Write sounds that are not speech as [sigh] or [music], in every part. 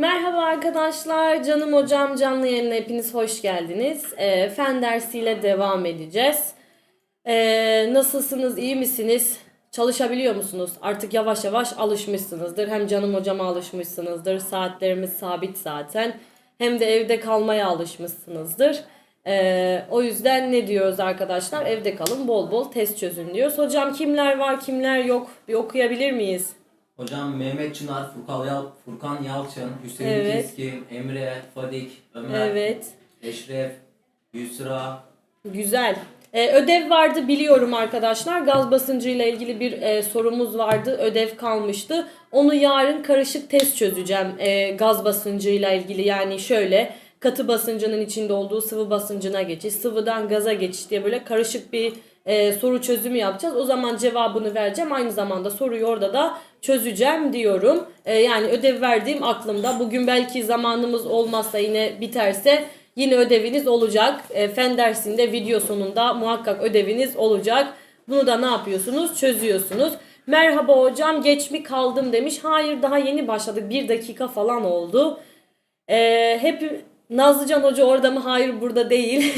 Merhaba arkadaşlar, canım hocam canlı yayına hepiniz hoş geldiniz. Ee, fen dersiyle devam edeceğiz. Ee, nasılsınız, iyi misiniz? Çalışabiliyor musunuz? Artık yavaş yavaş alışmışsınızdır. Hem canım hocama alışmışsınızdır. Saatlerimiz sabit zaten. Hem de evde kalmaya alışmışsınızdır. Ee, o yüzden ne diyoruz arkadaşlar? Evde kalın, bol bol test çözün diyoruz. Hocam kimler var, kimler yok? Bir okuyabilir miyiz? Hocam Mehmet Çınar, Furkan, Yal Furkan Yalçın, Hüseyin Evet. Keskin, Emre, Fadik, Ömer, Evet. Eşref, Yusra, Güzel. Ee, ödev vardı biliyorum arkadaşlar. Gaz basıncıyla ilgili bir e, sorumuz vardı. Ödev kalmıştı. Onu yarın karışık test çözeceğim. E, gaz basıncıyla ilgili yani şöyle katı basıncının içinde olduğu sıvı basıncına geçiş, sıvıdan gaza geçiş diye böyle karışık bir e, soru çözümü yapacağız. O zaman cevabını vereceğim. Aynı zamanda soruyu orada da çözeceğim diyorum. E, yani ödev verdiğim aklımda. Bugün belki zamanımız olmazsa yine biterse Yine ödeviniz olacak. E, fen dersinde video sonunda muhakkak ödeviniz olacak. Bunu da ne yapıyorsunuz? Çözüyorsunuz. Merhaba hocam geç mi kaldım demiş. Hayır daha yeni başladık. Bir dakika falan oldu. E, hep Nazlıcan Hoca orada mı? Hayır burada değil.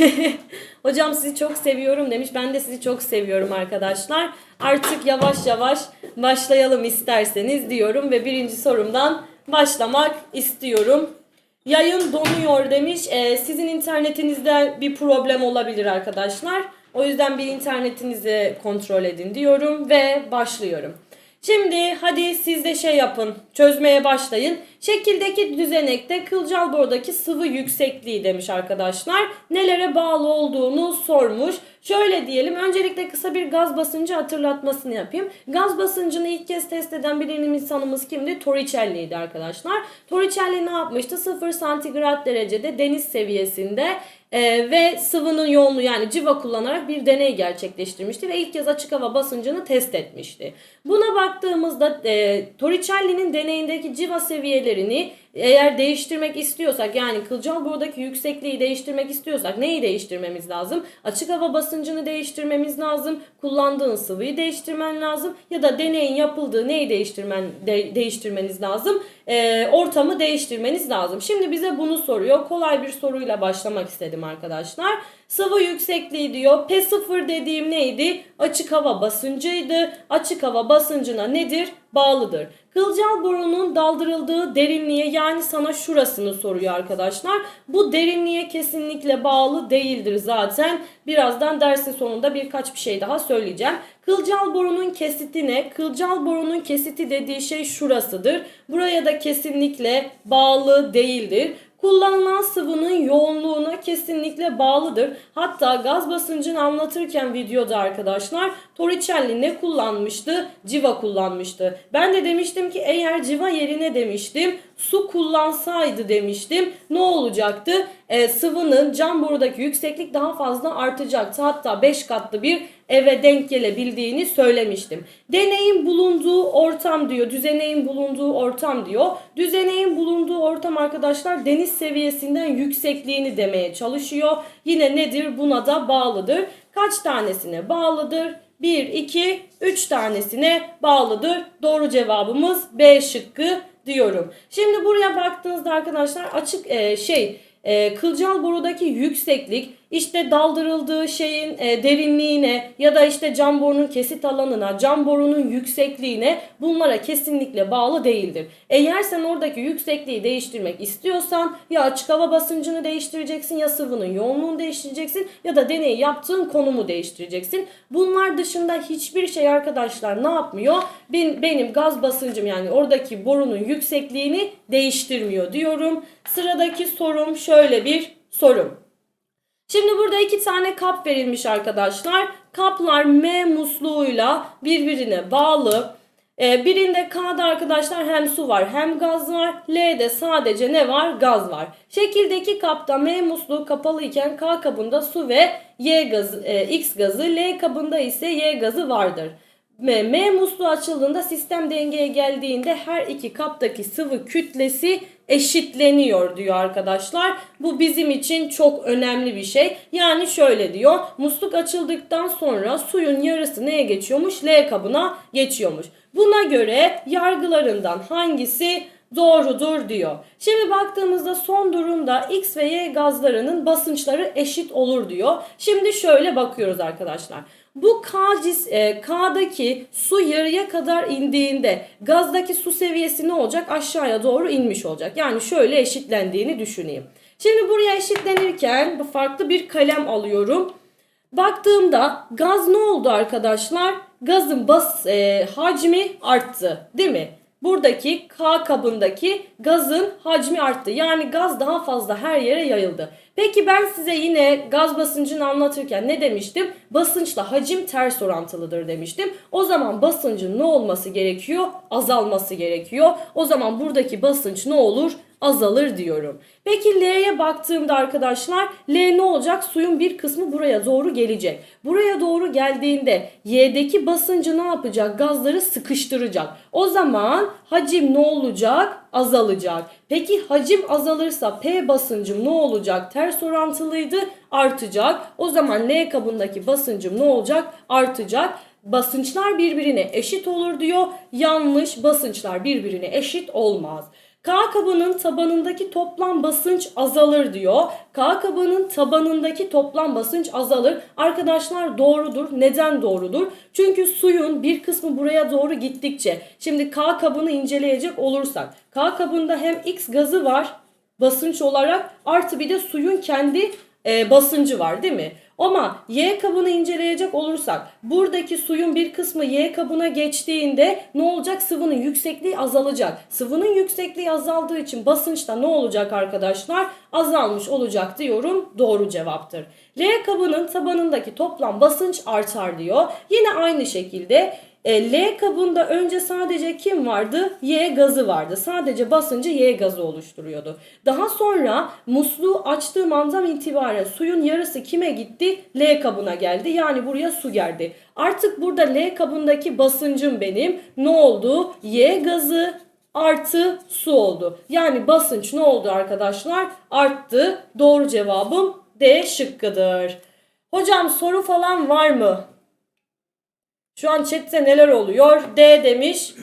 [laughs] hocam sizi çok seviyorum demiş. Ben de sizi çok seviyorum arkadaşlar. Artık yavaş yavaş başlayalım isterseniz diyorum ve birinci sorumdan başlamak istiyorum. Yayın donuyor demiş. Ee, sizin internetinizde bir problem olabilir arkadaşlar. O yüzden bir internetinizi kontrol edin diyorum ve başlıyorum. Şimdi hadi siz de şey yapın. Çözmeye başlayın. Şekildeki düzenekte kılcal bordaki sıvı yüksekliği demiş arkadaşlar. Nelere bağlı olduğunu sormuş. Şöyle diyelim öncelikle kısa bir gaz basıncı hatırlatmasını yapayım. Gaz basıncını ilk kez test eden bilim insanımız kimdi? Torricelli'ydi arkadaşlar. Torricelli ne yapmıştı? 0 santigrat derecede deniz seviyesinde e, ve sıvının yoğunluğu yani civa kullanarak bir deney gerçekleştirmişti ve ilk kez açık hava basıncını test etmişti. Buna baktığımızda e, Torricelli'nin deneyindeki civa seviyelerini eğer değiştirmek istiyorsak yani kılcal buradaki yüksekliği değiştirmek istiyorsak neyi değiştirmemiz lazım? Açık hava basıncını değiştirmemiz lazım. Kullandığın sıvıyı değiştirmen lazım. Ya da deneyin yapıldığı neyi değiştirmen de- değiştirmeniz lazım? Ee, ortamı değiştirmeniz lazım. Şimdi bize bunu soruyor. Kolay bir soruyla başlamak istedim arkadaşlar. Sıvı yüksekliği diyor. P0 dediğim neydi? Açık hava basıncıydı. Açık hava basıncına nedir? Bağlıdır. Kılcal borunun daldırıldığı derinliğe yani sana şurasını soruyor arkadaşlar. Bu derinliğe kesinlikle bağlı değildir zaten. Birazdan dersin sonunda birkaç bir şey daha söyleyeceğim. Kılcal borunun kesiti ne? Kılcal borunun kesiti dediği şey şurasıdır. Buraya da kesinlikle bağlı değildir kullanılan sıvının yoğunluğuna kesinlikle bağlıdır. Hatta gaz basıncını anlatırken videoda arkadaşlar Torricelli ne kullanmıştı? Civa kullanmıştı. Ben de demiştim ki eğer civa yerine demiştim su kullansaydı demiştim. Ne olacaktı? Ee, sıvının cam borudaki yükseklik daha fazla artacaktı. Hatta 5 katlı bir eve denk gelebildiğini söylemiştim. Deneyin bulunduğu ortam diyor. Düzeneğin bulunduğu ortam diyor. Düzeneğin bulunduğu ortam arkadaşlar deniz seviyesinden yüksekliğini demeye çalışıyor. Yine nedir? Buna da bağlıdır. Kaç tanesine bağlıdır? 1, 2, 3 tanesine bağlıdır. Doğru cevabımız B şıkkı diyorum. Şimdi buraya baktığınızda arkadaşlar açık e, şey e, kılcal borudaki yükseklik işte daldırıldığı şeyin e, derinliğine ya da işte cam borunun kesit alanına, cam borunun yüksekliğine bunlara kesinlikle bağlı değildir. Eğer sen oradaki yüksekliği değiştirmek istiyorsan ya açık hava basıncını değiştireceksin ya sıvının yoğunluğunu değiştireceksin ya da deneyi yaptığın konumu değiştireceksin. Bunlar dışında hiçbir şey arkadaşlar ne yapmıyor? Ben, benim gaz basıncım yani oradaki borunun yüksekliğini değiştirmiyor diyorum. Sıradaki sorum şöyle bir sorum. Şimdi burada iki tane kap verilmiş arkadaşlar. Kaplar M musluğuyla birbirine bağlı. Ee, birinde K'da arkadaşlar hem su var hem gaz var. L'de sadece ne var? Gaz var. Şekildeki kapta M musluğu kapalı iken K kabında su ve Y gazı, e, X gazı, L kabında ise Y gazı vardır. M, musluğu açıldığında sistem dengeye geldiğinde her iki kaptaki sıvı kütlesi eşitleniyor diyor arkadaşlar. Bu bizim için çok önemli bir şey. Yani şöyle diyor. Musluk açıldıktan sonra suyun yarısı neye geçiyormuş? L kabına geçiyormuş. Buna göre yargılarından hangisi doğrudur diyor. Şimdi baktığımızda son durumda X ve Y gazlarının basınçları eşit olur diyor. Şimdi şöyle bakıyoruz arkadaşlar. Bu K cis, e, K'daki su yarıya kadar indiğinde gazdaki su seviyesi ne olacak? Aşağıya doğru inmiş olacak. Yani şöyle eşitlendiğini düşüneyim. Şimdi buraya eşitlenirken farklı bir kalem alıyorum. Baktığımda gaz ne oldu arkadaşlar? Gazın bas e, hacmi arttı, değil mi? Buradaki K kabındaki gazın hacmi arttı. Yani gaz daha fazla her yere yayıldı. Peki ben size yine gaz basıncını anlatırken ne demiştim? Basınçla hacim ters orantılıdır demiştim. O zaman basıncın ne olması gerekiyor? Azalması gerekiyor. O zaman buradaki basınç ne olur? Azalır diyorum. Peki L'ye baktığımda arkadaşlar L ne olacak? Suyun bir kısmı buraya doğru gelecek. Buraya doğru geldiğinde Y'deki basıncı ne yapacak? Gazları sıkıştıracak. O zaman hacim ne olacak? Azalacak. Peki hacim azalırsa P basıncım ne olacak? Ters orantılıydı artacak. O zaman L kabındaki basıncım ne olacak? Artacak basınçlar birbirine eşit olur diyor. Yanlış basınçlar birbirine eşit olmaz. K kabının tabanındaki toplam basınç azalır diyor. K kabının tabanındaki toplam basınç azalır. Arkadaşlar doğrudur. Neden doğrudur? Çünkü suyun bir kısmı buraya doğru gittikçe. Şimdi K kabını inceleyecek olursak. K kabında hem X gazı var basınç olarak artı bir de suyun kendi e, basıncı var değil mi? Ama Y kabını inceleyecek olursak buradaki suyun bir kısmı Y kabına geçtiğinde ne olacak? Sıvının yüksekliği azalacak. Sıvının yüksekliği azaldığı için basınçta ne olacak arkadaşlar? Azalmış olacak diyorum. Doğru cevaptır. L kabının tabanındaki toplam basınç artar diyor. Yine aynı şekilde e, L kabında önce sadece kim vardı? Y gazı vardı. Sadece basıncı Y gazı oluşturuyordu. Daha sonra musluğu açtığım andan itibaren suyun yarısı kime gitti? L kabına geldi. Yani buraya su geldi. Artık burada L kabındaki basıncım benim ne oldu? Y gazı artı su oldu. Yani basınç ne oldu arkadaşlar? Arttı. Doğru cevabım D şıkkıdır. Hocam soru falan var mı? Şu an chatte neler oluyor? D demiş.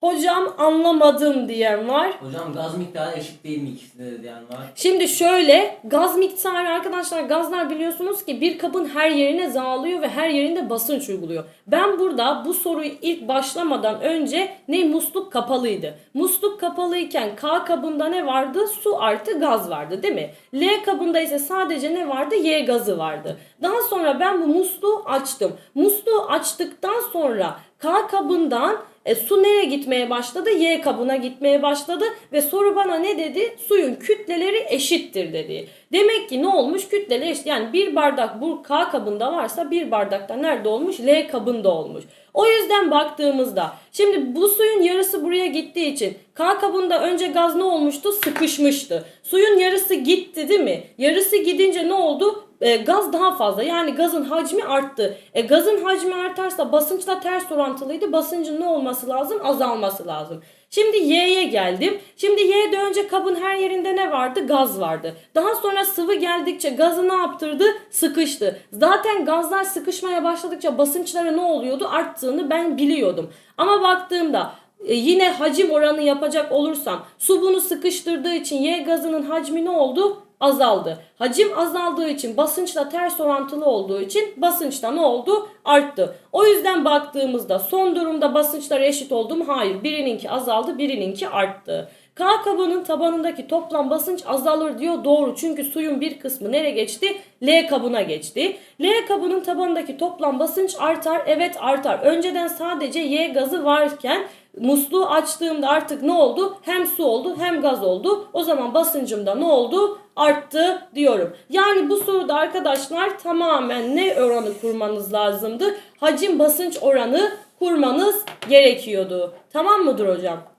Hocam anlamadım diyen var. Hocam gaz miktarı eşit değil mi ikisinde de diyen var. Şimdi şöyle gaz miktarı arkadaşlar gazlar biliyorsunuz ki bir kabın her yerine dağılıyor ve her yerinde basınç uyguluyor. Ben burada bu soruyu ilk başlamadan önce ne musluk kapalıydı. Musluk kapalıyken K kabında ne vardı? Su artı gaz vardı değil mi? L kabında ise sadece ne vardı? Y gazı vardı. Daha sonra ben bu musluğu açtım. Musluğu açtıktan sonra K kabından e, su nereye gitmeye başladı? Y kabına gitmeye başladı ve soru bana ne dedi? Suyun kütleleri eşittir dedi. Demek ki ne olmuş? Kütleleri eşit. Yani bir bardak bu K kabında varsa bir bardakta nerede olmuş? L kabında olmuş. O yüzden baktığımızda şimdi bu suyun yarısı buraya gittiği için K kabında önce gaz ne olmuştu? Sıkışmıştı. Suyun yarısı gitti değil mi? Yarısı gidince ne oldu? E, gaz daha fazla yani gazın hacmi arttı. E, gazın hacmi artarsa basınçla ters orantılıydı. Basıncın ne olması lazım? Azalması lazım. Şimdi Y'ye geldim. Şimdi Y'de önce kabın her yerinde ne vardı? Gaz vardı. Daha sonra sıvı geldikçe gazı ne yaptırdı? Sıkıştı. Zaten gazlar sıkışmaya başladıkça basınçları ne oluyordu? Arttığını ben biliyordum. Ama baktığımda e, yine hacim oranı yapacak olursam su bunu sıkıştırdığı için Y gazının hacmi ne oldu? Azaldı. Hacim azaldığı için basınçla ters orantılı olduğu için basınçta ne oldu? Arttı. O yüzden baktığımızda son durumda basınçlar eşit oldu mu? Hayır. Birininki azaldı, birininki arttı. K kabının tabanındaki toplam basınç azalır diyor. Doğru. Çünkü suyun bir kısmı nereye geçti? L kabına geçti. L kabının tabanındaki toplam basınç artar. Evet artar. Önceden sadece Y gazı varken musluğu açtığımda artık ne oldu? Hem su oldu hem gaz oldu. O zaman basıncımda ne oldu? Arttı diyorum. Yani bu soruda arkadaşlar tamamen ne oranı kurmanız lazımdı? Hacim basınç oranı kurmanız gerekiyordu. Tamam mıdır hocam?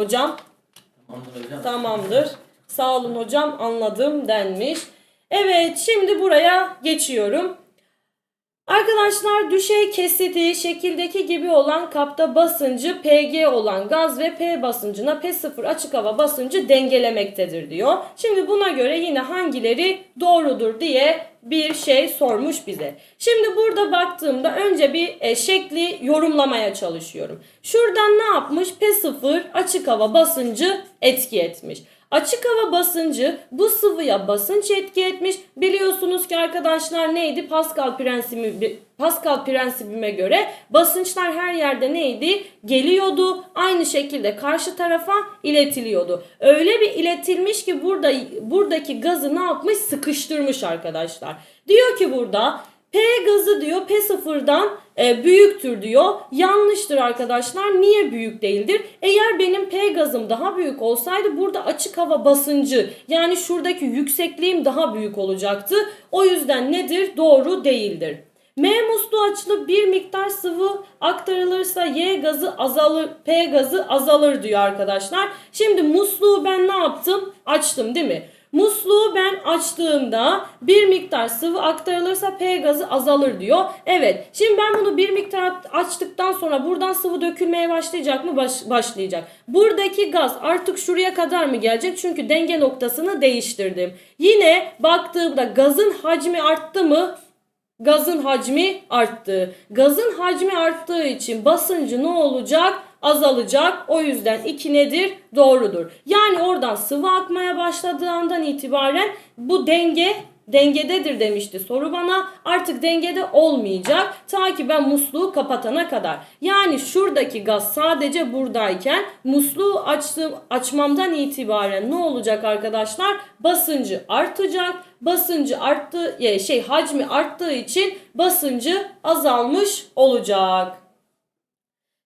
Hocam Tamamdır hocam. tamamdır. Sağ olun hocam anladım denmiş. Evet şimdi buraya geçiyorum. Arkadaşlar düşey kesiti şekildeki gibi olan kapta basıncı PG olan gaz ve P basıncına P0 açık hava basıncı dengelemektedir diyor. Şimdi buna göre yine hangileri doğrudur diye bir şey sormuş bize. Şimdi burada baktığımda önce bir e, şekli yorumlamaya çalışıyorum. Şuradan ne yapmış? P0 açık hava basıncı etki etmiş. Açık hava basıncı bu sıvıya basınç etki etmiş. Biliyorsunuz ki arkadaşlar neydi? Pascal prensibi Pascal prensibime göre basınçlar her yerde neydi? Geliyordu. Aynı şekilde karşı tarafa iletiliyordu. Öyle bir iletilmiş ki burada buradaki gazı ne yapmış? Sıkıştırmış arkadaşlar. Diyor ki burada P gazı diyor P0'dan e, büyüktür diyor. Yanlıştır arkadaşlar. Niye büyük değildir? Eğer benim P gazım daha büyük olsaydı burada açık hava basıncı yani şuradaki yüksekliğim daha büyük olacaktı. O yüzden nedir? Doğru değildir. M musluğu açılıp bir miktar sıvı aktarılırsa Y gazı azalır, P gazı azalır diyor arkadaşlar. Şimdi musluğu ben ne yaptım? Açtım değil mi? Musluğu ben açtığımda bir miktar sıvı aktarılırsa P gazı azalır diyor. Evet. Şimdi ben bunu bir miktar açtıktan sonra buradan sıvı dökülmeye başlayacak mı? Baş, başlayacak. Buradaki gaz artık şuraya kadar mı gelecek? Çünkü denge noktasını değiştirdim. Yine baktığımda gazın hacmi arttı mı? Gazın hacmi arttı. Gazın hacmi arttığı için basıncı ne olacak? Azalacak. O yüzden 2 nedir? Doğrudur. Yani oradan sıvı akmaya başladığı andan itibaren bu denge dengededir demişti soru bana. Artık dengede olmayacak. Ta ki ben musluğu kapatana kadar. Yani şuradaki gaz sadece buradayken musluğu açtığım açmamdan itibaren ne olacak arkadaşlar? Basıncı artacak. Basıncı arttı şey hacmi arttığı için basıncı azalmış olacak.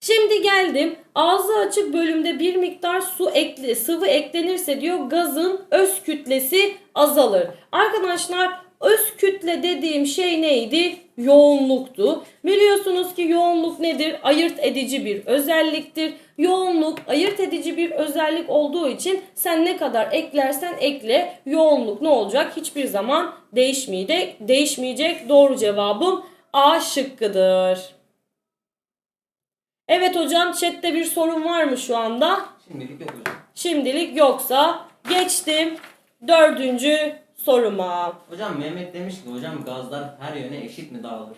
Şimdi geldim. Ağzı açık bölümde bir miktar su ekle, sıvı eklenirse diyor gazın öz kütlesi azalır. Arkadaşlar öz kütle dediğim şey neydi? Yoğunluktu. Biliyorsunuz ki yoğunluk nedir? Ayırt edici bir özelliktir. Yoğunluk ayırt edici bir özellik olduğu için sen ne kadar eklersen ekle yoğunluk ne olacak? Hiçbir zaman değişmeyecek. Değişmeyecek. Doğru cevabım A şıkkıdır. Evet hocam chatte bir sorun var mı şu anda? Şimdilik yok hocam. Şimdilik yoksa geçtim dördüncü soruma. Hocam Mehmet demiş ki hocam gazlar her yöne eşit mi dağılır?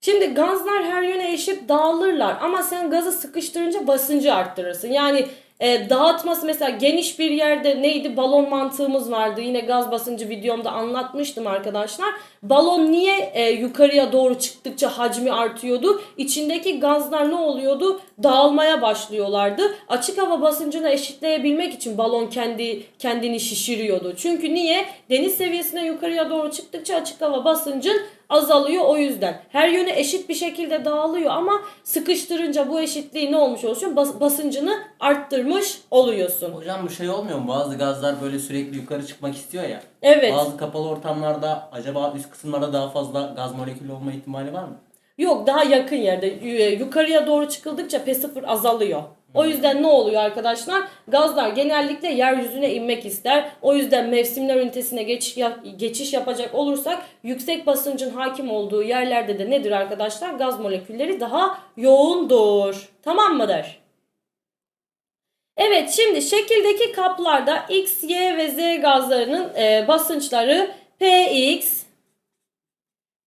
Şimdi gazlar her yöne eşit dağılırlar ama sen gazı sıkıştırınca basıncı arttırırsın. Yani e, dağıtması mesela geniş bir yerde neydi balon mantığımız vardı. Yine gaz basıncı videomda anlatmıştım arkadaşlar. Balon niye e, yukarıya doğru çıktıkça hacmi artıyordu? İçindeki gazlar ne oluyordu? Dağılmaya başlıyorlardı. Açık hava basıncını eşitleyebilmek için balon kendi kendini şişiriyordu. Çünkü niye? Deniz seviyesine yukarıya doğru çıktıkça açık hava basıncın azalıyor o yüzden. Her yöne eşit bir şekilde dağılıyor ama sıkıştırınca bu eşitliği ne olmuş oluyor? Bas, basıncını arttırmış oluyorsun. Hocam bu şey olmuyor mu? Bazı gazlar böyle sürekli yukarı çıkmak istiyor ya. Evet. Bazı kapalı ortamlarda acaba üst kısımlarda daha fazla gaz molekülü olma ihtimali var mı? Yok daha yakın yerde Yu- yukarıya doğru çıkıldıkça P0 azalıyor. O yüzden ne oluyor arkadaşlar? Gazlar genellikle yeryüzüne inmek ister. O yüzden mevsimler ünitesine geçiş, geçiş yapacak olursak yüksek basıncın hakim olduğu yerlerde de nedir arkadaşlar? Gaz molekülleri daha yoğundur. Tamam mıdır? Evet şimdi şekildeki kaplarda X, Y ve Z gazlarının e, basınçları Px,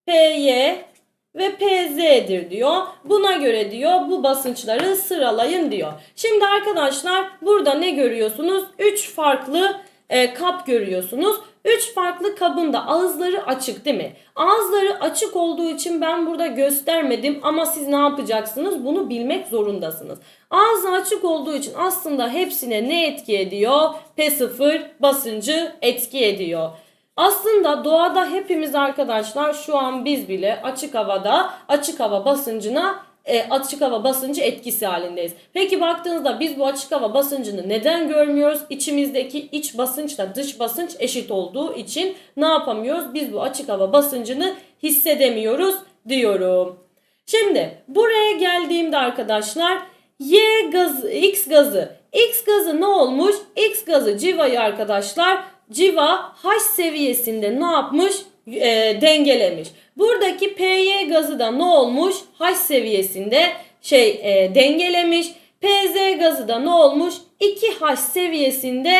Py ve PZ'dir diyor. Buna göre diyor bu basınçları sıralayın diyor. Şimdi arkadaşlar burada ne görüyorsunuz? 3 farklı e, kap görüyorsunuz. 3 farklı kabın da ağızları açık değil mi? Ağızları açık olduğu için ben burada göstermedim ama siz ne yapacaksınız? Bunu bilmek zorundasınız. Ağzı açık olduğu için aslında hepsine ne etki ediyor? P0 basıncı etki ediyor. Aslında doğada hepimiz arkadaşlar şu an biz bile açık havada açık hava basıncına e, açık hava basıncı etkisi halindeyiz. Peki baktığınızda biz bu açık hava basıncını neden görmüyoruz? İçimizdeki iç basınçla dış basınç eşit olduğu için ne yapamıyoruz? Biz bu açık hava basıncını hissedemiyoruz diyorum. Şimdi buraya geldiğimde arkadaşlar Y gazı, X gazı. X gazı ne olmuş? X gazı civayı arkadaşlar civa H seviyesinde ne yapmış? e, dengelemiş. Buradaki PY gazı da ne olmuş? H seviyesinde şey e, dengelemiş. PZ gazı da ne olmuş? 2H seviyesinde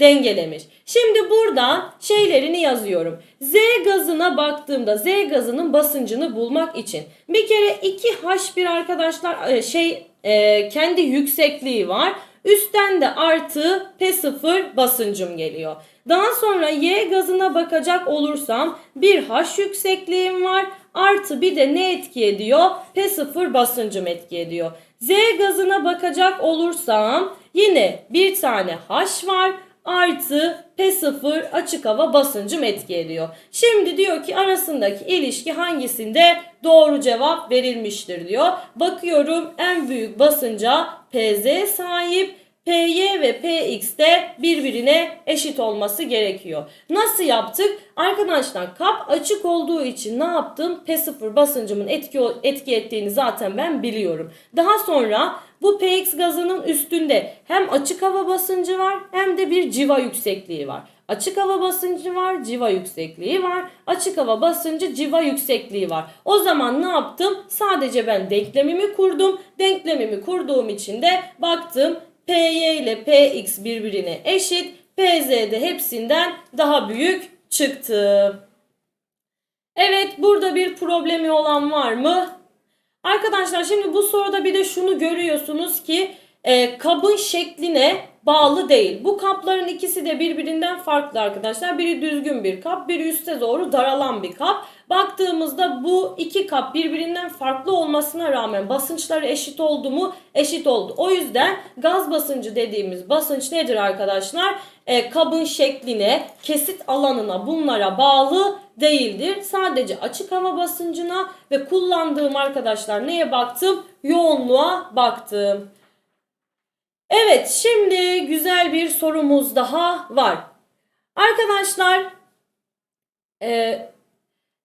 dengelemiş. Şimdi burada şeylerini yazıyorum. Z gazına baktığımda Z gazının basıncını bulmak için bir kere 2H1 arkadaşlar e, şey e, kendi yüksekliği var. Üstten de artı P0 basıncım geliyor. Daha sonra Y gazına bakacak olursam bir H yüksekliğim var. Artı bir de ne etki ediyor? P0 basıncım etki ediyor. Z gazına bakacak olursam yine bir tane H var. Artı P0 açık hava basıncım etki ediyor. Şimdi diyor ki arasındaki ilişki hangisinde doğru cevap verilmiştir diyor. Bakıyorum en büyük basınca PZ sahip. PY ve PX de birbirine eşit olması gerekiyor. Nasıl yaptık? Arkadaşlar kap açık olduğu için ne yaptım? P0 basıncımın etki, etki ettiğini zaten ben biliyorum. Daha sonra bu PX gazının üstünde hem açık hava basıncı var hem de bir civa yüksekliği var. Açık hava basıncı var, civa yüksekliği var. Açık hava basıncı, civa yüksekliği var. O zaman ne yaptım? Sadece ben denklemimi kurdum. Denklemimi kurduğum için de baktım PY ile PX birbirine eşit. PZ de hepsinden daha büyük çıktı. Evet burada bir problemi olan var mı? Arkadaşlar şimdi bu soruda bir de şunu görüyorsunuz ki e, kabın şekline bağlı değil. Bu kapların ikisi de birbirinden farklı arkadaşlar. Biri düzgün bir kap, biri üste doğru daralan bir kap. Baktığımızda bu iki kap birbirinden farklı olmasına rağmen basınçları eşit oldu mu? Eşit oldu. O yüzden gaz basıncı dediğimiz basınç nedir arkadaşlar? E, kabın şekline, kesit alanına bunlara bağlı değildir. Sadece açık hava basıncına ve kullandığım arkadaşlar neye baktım? Yoğunluğa baktım. Evet şimdi güzel bir sorumuz daha var. Arkadaşlar e,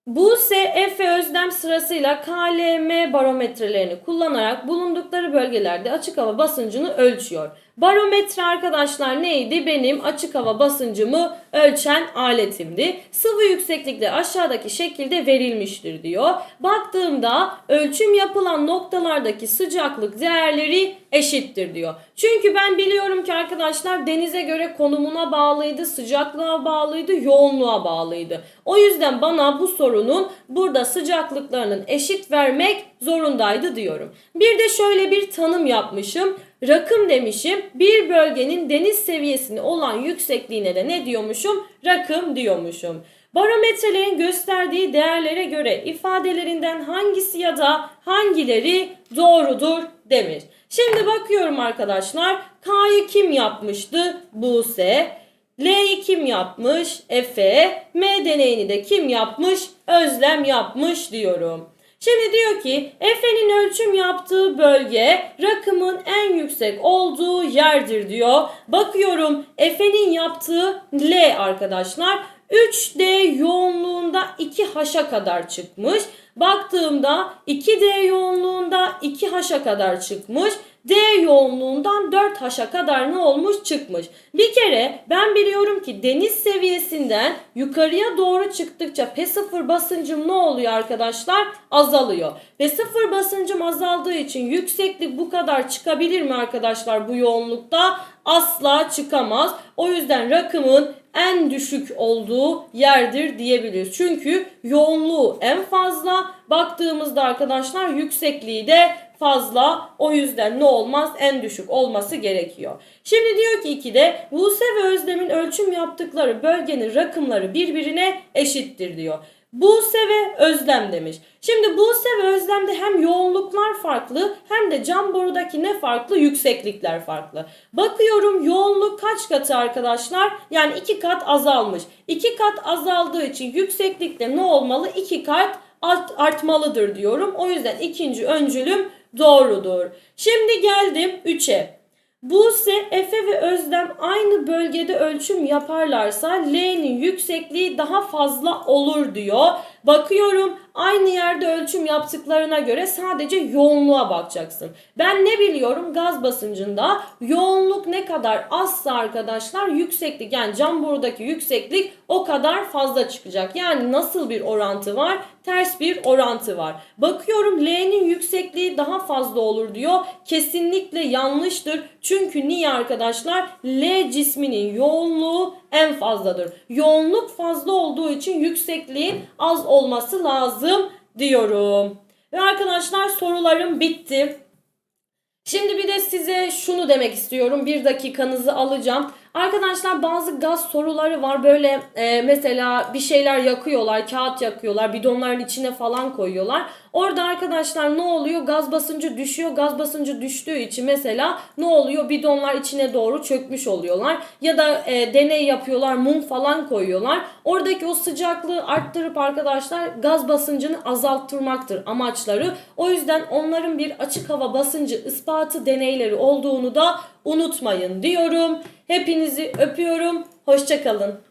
Buse, Efe, Özlem sırasıyla KLM barometrelerini kullanarak bulundukları bölgelerde açık hava basıncını ölçüyor. Barometre arkadaşlar neydi? Benim açık hava basıncımı ölçen aletimdi. Sıvı yükseklikler aşağıdaki şekilde verilmiştir diyor. Baktığımda ölçüm yapılan noktalardaki sıcaklık değerleri eşittir diyor. Çünkü ben biliyorum ki arkadaşlar denize göre konumuna bağlıydı, sıcaklığa bağlıydı, yoğunluğa bağlıydı. O yüzden bana bu sorunun burada sıcaklıklarının eşit vermek zorundaydı diyorum. Bir de şöyle bir tanım yapmışım. Rakım demişim. Bir bölgenin deniz seviyesine olan yüksekliğine de ne diyormuşum? Rakım diyormuşum. Barometrelerin gösterdiği değerlere göre ifadelerinden hangisi ya da hangileri doğrudur demiş. Şimdi bakıyorum arkadaşlar. K'yı kim yapmıştı? Buse. L'yi kim yapmış? Efe. M deneyini de kim yapmış? Özlem yapmış diyorum. Şimdi diyor ki Efe'nin ölçüm yaptığı bölge rakımın en yüksek olduğu yerdir diyor. Bakıyorum Efe'nin yaptığı L arkadaşlar 3D yoğunluğunda 2H'a kadar çıkmış. Baktığımda 2D yoğunluğunda 2H'a kadar çıkmış. D yoğunluğundan 4H'a kadar ne olmuş çıkmış. Bir kere ben biliyorum ki deniz seviyesinden yukarıya doğru çıktıkça P0 basıncım ne oluyor arkadaşlar? Azalıyor. P0 basıncım azaldığı için yükseklik bu kadar çıkabilir mi arkadaşlar bu yoğunlukta? Asla çıkamaz. O yüzden rakımın en düşük olduğu yerdir diyebiliriz. Çünkü yoğunluğu en fazla baktığımızda arkadaşlar yüksekliği de fazla. O yüzden ne olmaz? En düşük olması gerekiyor. Şimdi diyor ki 2'de Buse ve Özlem'in ölçüm yaptıkları bölgenin rakımları birbirine eşittir diyor. Buse ve Özlem demiş. Şimdi Buse ve Özlem'de hem yoğunluklar farklı hem de cam borudaki ne farklı? Yükseklikler farklı. Bakıyorum yoğunluk kaç katı arkadaşlar? Yani iki kat azalmış. İki kat azaldığı için yükseklikte ne olmalı? İki kat art, artmalıdır diyorum. O yüzden ikinci öncülüm doğrudur. Şimdi geldim 3'e. Buse, Efe ve Özlem aynı bölgede ölçüm yaparlarsa L'nin yüksekliği daha fazla olur diyor. Bakıyorum aynı yerde ölçüm yaptıklarına göre sadece yoğunluğa bakacaksın. Ben ne biliyorum gaz basıncında yoğunluk ne kadar azsa arkadaşlar yükseklik yani cam borudaki yükseklik o kadar fazla çıkacak. Yani nasıl bir orantı var? Ters bir orantı var. Bakıyorum L'nin yüksekliği daha fazla olur diyor. Kesinlikle yanlıştır. Çünkü niye arkadaşlar? L cisminin yoğunluğu en fazladır. Yoğunluk fazla olduğu için yüksekliğin az olması lazım diyorum. Ve arkadaşlar sorularım bitti. Şimdi bir de size şunu demek istiyorum. Bir dakikanızı alacağım. Arkadaşlar bazı gaz soruları var. Böyle e, mesela bir şeyler yakıyorlar, kağıt yakıyorlar, bidonların içine falan koyuyorlar. Orada arkadaşlar ne oluyor? Gaz basıncı düşüyor. Gaz basıncı düştüğü için mesela ne oluyor? Bidonlar içine doğru çökmüş oluyorlar. Ya da e, deney yapıyorlar, mum falan koyuyorlar. Oradaki o sıcaklığı arttırıp arkadaşlar gaz basıncını azalttırmaktır amaçları. O yüzden onların bir açık hava basıncı ispatı deneyleri olduğunu da unutmayın diyorum. Hepinizi öpüyorum. Hoşçakalın.